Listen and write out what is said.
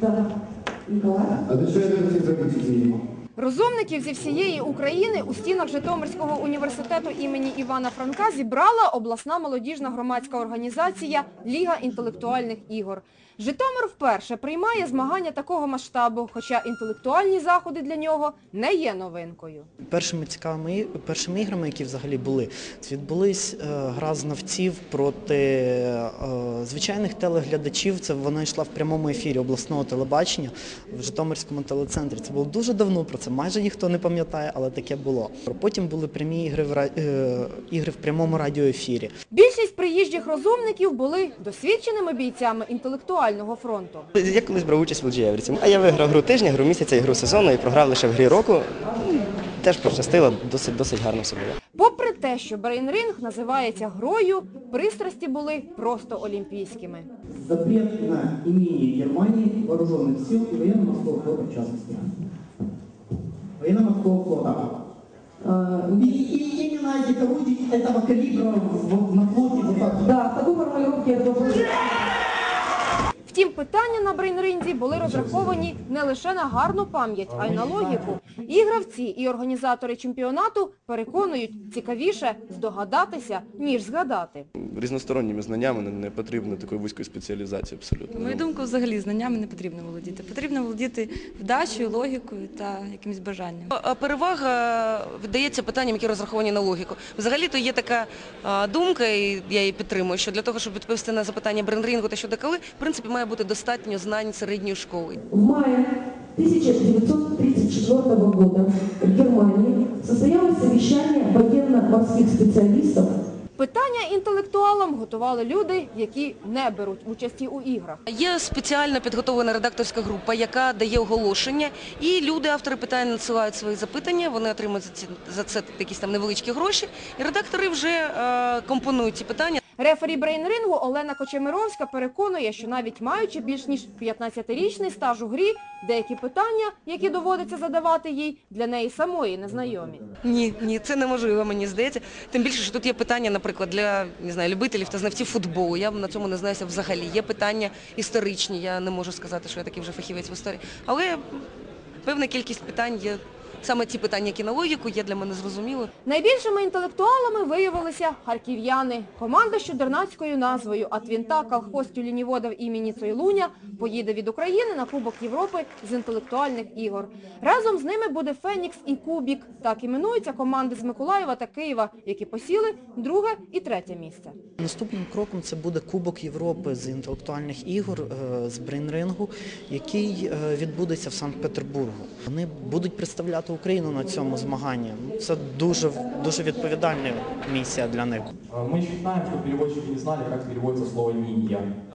Да. Николай? А для чого я не хотів зробити зміни? Розумників зі всієї України у стінах Житомирського університету імені Івана Франка зібрала обласна молодіжна громадська організація Ліга інтелектуальних ігор. Житомир вперше приймає змагання такого масштабу, хоча інтелектуальні заходи для нього не є новинкою. Першими цікавими першими іграми, які взагалі були, це відбулись е, гра знавців проти е, звичайних телеглядачів. Це вона йшла в прямому ефірі обласного телебачення в Житомирському телецентрі. Це було дуже давно. Про це майже ніхто не пам'ятає, але таке було. Потім були прямі ігри в е, ігри в прямому радіоефірі. Більшість приїжджих розумників були досвідченими бійцями інтелектуального фронту. Я колись брав участь в Лджієвріці. А я виграв гру тижня, гру місяця і гру сезону і програв лише в грі року. Теж пощастило, досить досить гарно все було. Попри те, що брейнринг називається грою, пристрасті були просто олімпійськими. запрет на имение Германии вооруженных сил и военно-морского флота в Военно-морского флота. Э, И, и именно этих орудий этого калибра в- на флоте вот так вот. Да, в такой формулировке я тоже... Втім, питання на брейнринзі були розраховані не лише на гарну пам'ять, а й на логіку. І гравці, і організатори чемпіонату переконують, цікавіше здогадатися, ніж згадати. різносторонніми знаннями не, потрібно такої вузької спеціалізації абсолютно. На мою думку, взагалі знаннями не потрібно володіти. Потрібно володіти вдачею, логікою та якимось бажанням. Перевага віддається питанням, які розраховані на логіку. Взагалі-то є така думка, і я її підтримую, що для того, щоб відповісти на запитання брендрингу та щодо коли, в принципі, має бути достатньо знань середньої школи. В мае 1934 года в Германии состоялось совещание военно-морских специалистов Питання інтелектуалам готували люди, які не беруть участі у іграх. Є спеціально підготовлена редакторська група, яка дає оголошення, і люди, автори питань, надсилають свої запитання, вони отримують за це якісь там невеличкі гроші, і редактори вже е, компонують ці питання. Рефері брейнрингу Олена Кочемировська переконує, що навіть маючи більш ніж 15-річний стаж у грі, деякі питання, які доводиться задавати їй, для неї самої незнайомі. Ні, ні, це неможливо, мені здається. Тим більше, що тут є питання, наприклад, для не знаю, любителів та знавців футболу. Я на цьому не знаюся взагалі. Є питання історичні. Я не можу сказати, що я такий вже фахівець в історії. Але певна кількість питань є. Саме ті питання, які на логіку, є для мене зрозуміло. Найбільшими інтелектуалами виявилися харків'яни. Команда з чудернацькою назвою «Атвінта колхоз тюлініводів імені Цойлуня» поїде від України на Кубок Європи з інтелектуальних ігор. Разом з ними буде Фенікс і Кубік. Так іменуються команди з Миколаєва та Києва, які посіли друге і третє місце. Наступним кроком це буде Кубок Європи з інтелектуальних ігор е, з брейнрингу, який е, відбудеться в Санкт-Петербургу. Вони будуть представляти Україну на цьому змаганні. Це дуже дуже відповідальна місія для них. Ми вітаємо, що переводчики не знали, як переводиться слово «ния».